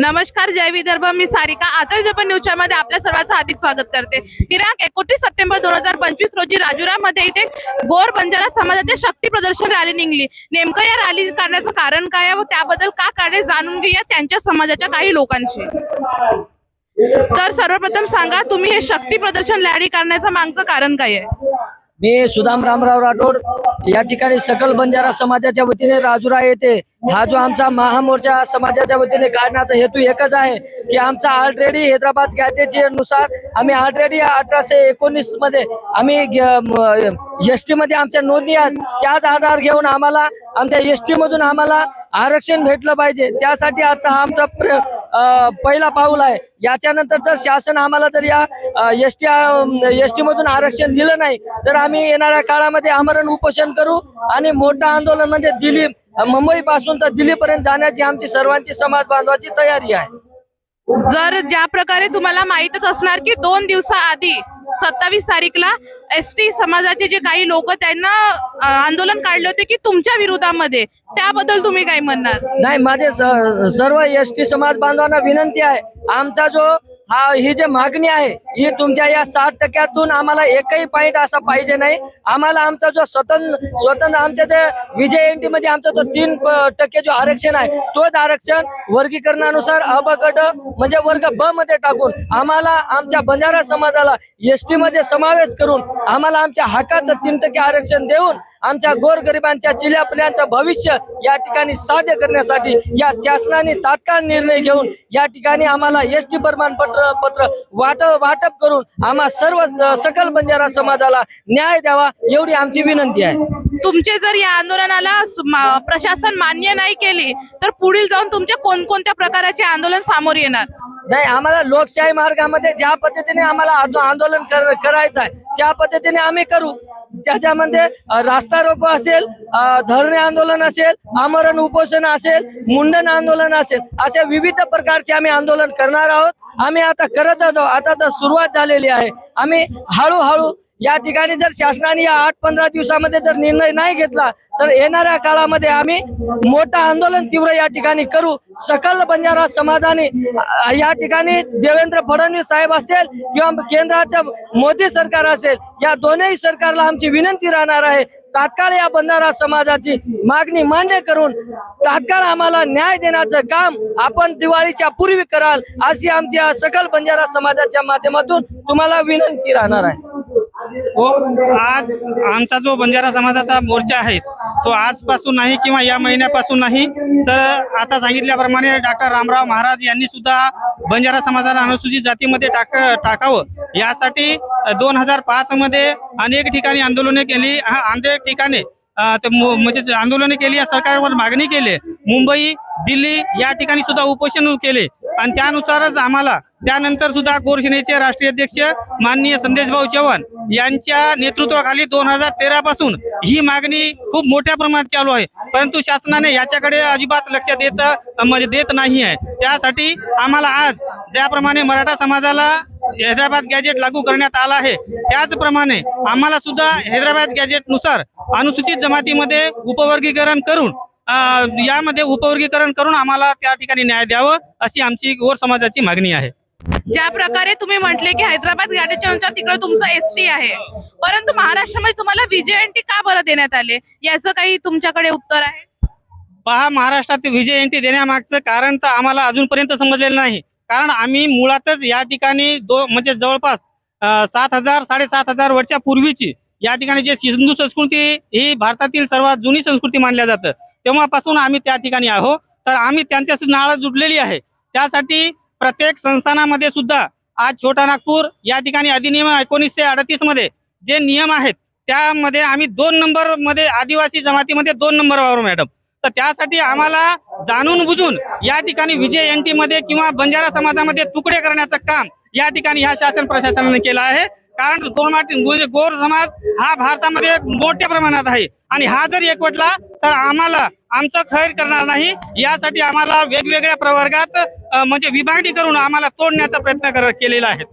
नमस्कार जय विदर्भ. मी सारिका. आज विदर्भ न्यूजमध्ये आपल्या सर्वांचं हार्दिक स्वागत करते. दिनांक एकोणतीस सप्टेंबर दोन हजार पंचवीस रोजी राजुरामध्ये इथे गोर बंजारा समाजाचे शक्ती प्रदर्शन रॅली निघली. नेमकं या रॅली करण्याचं कारण काय आहे व त्याबद्दल का कारण जाणून घेऊया त्यांच्या समाजाच्या काही लोकांशी. तर सर्वप्रथम सांगा तुम्ही हे शक्ती प्रदर्शन रॅली करण्याचं मागचं कारण काय आहे? मी सुदाम रामराव राठोड. या ठिकाणी सकल बंजारा समाजाच्या वतीने राजुरा येते हा जो आमचा महामोर्चा समाजाच्या वतीने काढण्याचा हेतू एकच आहे की आमचा ऑलरेडी हैदराबाद गॅजेटचे नुसार आम्ही ऑलरेडी अठराशे एकोणीसमध्ये आम्ही एस टी मध्ये आमच्या नोंदणी आहेत. त्याच आधार घेऊन आम्हाला आमच्या एस टी मधून आम्हाला आरक्षण भेटलं पाहिजे. त्यासाठी आजचा आमचा प्र- पहिला पाऊल आहे. याच्यानंतर जर शासन आम्हाला जर या एस टी एस टी मधून आरक्षण दिलं नाही तर आम्ही येणाऱ्या काळामध्ये आमरण उपोषण करू आणि मोठं आंदोलन म्हणजे दिल्ली मुंबई पासून तर दिल्लीपर्यंत जाण्याची आमची सर्वांची समाज बांधवाची तयारी आहे. जर ज्या प्रकारे तुम्हाला माहीतच असणार की दोन दिवसाआधी सत्तावीस तारीखला एस टी समाजाचे जे काही लोक त्यांना आंदोलन काढले होते की तुमच्या विरोधामध्ये त्याबद्दल तुम्ही काय म्हणणार? नाही माझे सर्व एस टी समाज बांधवांना विनंती आहे. आमचा जो हा ही जी मागणी आहे ही तुमच्या या साठ टक्क्यातून आम्हाला एकही पॉईंट असा पाहिजे नाही. आम्हाला आमचा जो स्वतंत्र स्वतंत्र आमच्या जे विजय एन टी मध्ये आमचा जो तीन टक्के जो आरक्षण आहे तोच आरक्षण वर्गीकरणानुसार अ म्हणजे वर्ग ब मध्ये टाकून आम्हाला आमच्या बंजारा समाजाला एस टी मध्ये समावेश करून आम्हाला आमच्या हक्काचं तीन टक्के आरक्षण देऊन आमच्या गोरगरिबांच्या चिल्यापल्यांचं भविष्य या ठिकाणी साध्य करण्यासाठी या शासनाने तात्काळ निर्णय घेऊन या ठिकाणी आम्हाला एस टी प्रमाणपत्र पत्र वाट वाटप करून आम्हा सर्व सकल बंजारा समाजाला न्याय द्यावा एवढी आमची विनंती आहे. तुमचे जर या आंदोलनाला प्रशासन मान्य नाही केली तर पुढील जाऊन तुमच्या कोणकोणत्या प्रकाराचे आंदोलन सामोर येणार? नाही आम्हाला लोकशाही मार्गामध्ये ज्या पद्धतीने आम्हाला आंदो- आंदोलन कर- करायचं आहे त्या पद्धतीने आम्ही करू. त्याच्यामध्ये रास्ता रोको असेल धरणे आंदोलन असेल आमरण उपोषण असेल मुंडन आंदोलन असेल अशा विविध प्रकारचे आम्ही आंदोलन करणार आहोत. आम्ही आता करतच आहोत. आता तर सुरुवात झालेली आहे. आम्ही हळूहळू या ठिकाणी जर शासनाने या आठ पंधरा दिवसामध्ये जर निर्णय नाही घेतला तर येणाऱ्या काळामध्ये आम्ही मोठं आंदोलन तीव्र या ठिकाणी करू. सकल बंजारा समाजाने या ठिकाणी देवेंद्र फडणवीस साहेब असेल किंवा केंद्राचं मोदी सरकार असेल या दोन्ही सरकारला आमची विनंती राहणार आहे. तात्काळ या बंजारा समाजाची मागणी मान्य करून तात्काळ आम्हाला न्याय देण्याचं काम आपण दिवाळीच्या पूर्वी कराल अशी आमच्या सकल बंजारा समाजाच्या माध्यमातून तुम्हाला विनंती राहणार आहे. आज आमचा जो बंजारा समाजाचा मोर्चा आहे तो आजपासून नाही किंवा या महिन्यापासून नाही. तर आता सांगितल्याप्रमाणे डॉक्टर रामराव महाराज यांनी सुद्धा बंजारा समाजाला अनुसूचित जातीमध्ये टाक टाकावं. यासाठी दोन हजार पाचमध्ये अनेक ठिकाणी आंदोलने केली हा अनेक ठिकाणी म्हणजे आंदोलने केली या सरकारवर मागणी केली. मुंबई दिल्ली या ठिकाणी सुद्धा उपोषण केले. आणि त्यानुसारच आम्हाला त्यानंतर सुद्धा गोरसेनेचे राष्ट्रीय अध्यक्ष माननीय संदेशभाऊ चव्हाण यांच्या नेतृत्वाखाली दोन हजार तेरा पासून ही मागणी खूप मोठ्या प्रमाणात चालू आहे. परंतु शासनाने याच्याकडे अजिबात लक्ष देत म्हणजे देत नाही आहे. त्यासाठी आम्हाला आज ज्याप्रमाणे मराठा समाजाला हैदराबाद गॅजेट लागू करण्यात आला आहे त्याचप्रमाणे आम्हाला सुद्धा हैदराबाद गॅजेटनुसार अनुसूचित जमातीमध्ये उपवर्गीकरण करून यामध्ये उपवर्गीकरण करून आम्हाला त्या ठिकाणी न्याय द्यावं अशी आमची गोर समाजाची मागणी आहे. ज्या प्रकारे तुम्ही म्हटले की हैदराबाद गाडीच्या तिकडे तुमचं एस टी आहे. परंतु महाराष्ट्रामध्ये तुम्हाला विजयंती का बरं देण्यात आले? याचं काही तुमच्याकडे उत्तर आहे? पहा महाराष्ट्रात विजयंती देण्यामागचं कारण तर आम्हाला अजूनपर्यंत समजलेलं नाही. कारण आम्ही मुळातच या ठिकाणी दो म्हणजे जवळपास सात हजार साडेसात हजार वर्षा पूर्वीची या ठिकाणी जे सिंधू संस्कृती ही भारतातील सर्वात जुनी संस्कृती मानल्या जातं. तेव्हापासून आम्ही त्या ठिकाणी आहो तर आम्ही त्यांच्याशी नाळ जुडलेली आहे. त्यासाठी प्रत्येक संस्थानामध्ये सुद्धा आज छोटा नागपूर या ठिकाणी अधिनियम एकोणीसशे अडतीसमध्ये जे नियम आहेत त्यामध्ये आम्ही दोन नंबरमध्ये आदिवासी जमातीमध्ये दोन नंबरवर मॅडम. तर त्यासाठी आम्हाला जाणून बुजून या ठिकाणी विजय एन टी मध्ये किंवा बंजारा समाजामध्ये तुकडे करण्याचं काम या ठिकाणी ह्या शासन प्रशासनाने केलं आहे. कारण गोरमाटी म्हणजे गोर समाज हा भारतामध्ये मोठ्या प्रमाणात आहे. आणि हा जर एकवटला तर आम्हाला आमचं खैर करणार नाही. यासाठी आम्हाला वेगवेगळ्या प्रवर्गात म्हणजे विभागणी करून आम्हाला तोडण्याचा प्रयत्न केलेला आहे.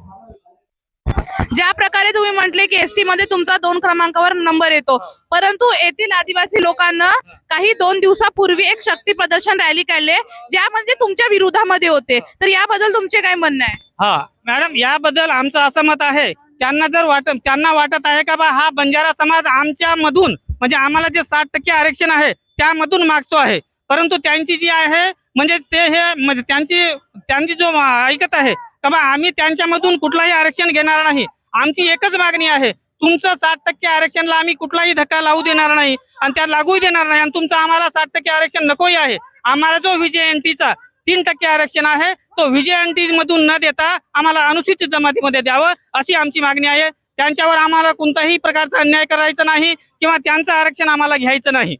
ज्या प्रकारे तुम्ही म्हटले की एसटी मध्ये तुमचा दोन क्रमांकावर नंबर येतो. परंतु येथील आदिवासी लोकांना काही दोन दिवसापूर्वी एक शक्ती प्रदर्शन रॅली काढले ज्यामध्ये तुमच्या विरोधामध्ये होते. तर याबद्दल तुमचे काय म्हणणं आहे? हा मॅडम याबद्दल आमचं असं मत आहे त्यांना जर वाटत त्यांना वाटत आहे का बा हा बंजारा समाज आमच्या मधून म्हणजे आम्हाला जे साठ टक्के आरक्षण आहे त्यामधून मागतो आहे. परंतु त्यांची जी आहे म्हणजे ते हे म्हणजे त्यांची त्यांची जो ऐकत आहे का बा आम्ही त्यांच्यामधून कुठलाही आरक्षण घेणार नाही. आमची एकच मागणी आहे तुमचं साठ टक्के आरक्षणला आम्ही कुठलाही धक्का लावू देणार नाही आणि त्या लागूही देणार नाही आणि तुमचं आम्हाला साठ टक्के आरक्षण नकोही आहे. आम्हाला जो विजय एनटीचा तीन टक्के आरक्षण आहे. तो विजय एनटी मधून न देता आम्हाला अनुसूचित जमातीमध्ये द्यावं अशी आमची मागणी आहे. त्यांच्यावर आम्हाला कोणताही प्रकारचा अन्याय करायचा नाही किंवा त्यांचं आरक्षण आम्हाला घ्यायचं नाही.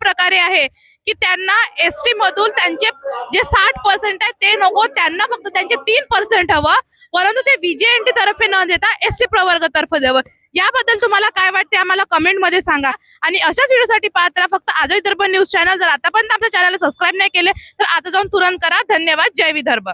प्रकारे आहे. की त्यांना एसटी मधून त्यांचे जे साठ पर्सेंट आहे ते नको त्यांना फक्त त्यांचे तीन पर्सेंट हवं. परंतु ते व्हीजेएनटी तर्फे न देता एसटी प्रवर्ग तर्फे द्यावं. याबद्दल तुम्हाला काय वाटते आम्हाला कमेंटमध्ये सांगा. आणि अशाच व्हिडिओसाठी पाहत राहा फक्त आजही दर्पण न्यूज चॅनल जर आतापर्यंत आपल्या चॅनलला सबस्क्राईब नाही केले तर आता जाऊन तुरंत करा. धन्यवाद. जय विदर्भ.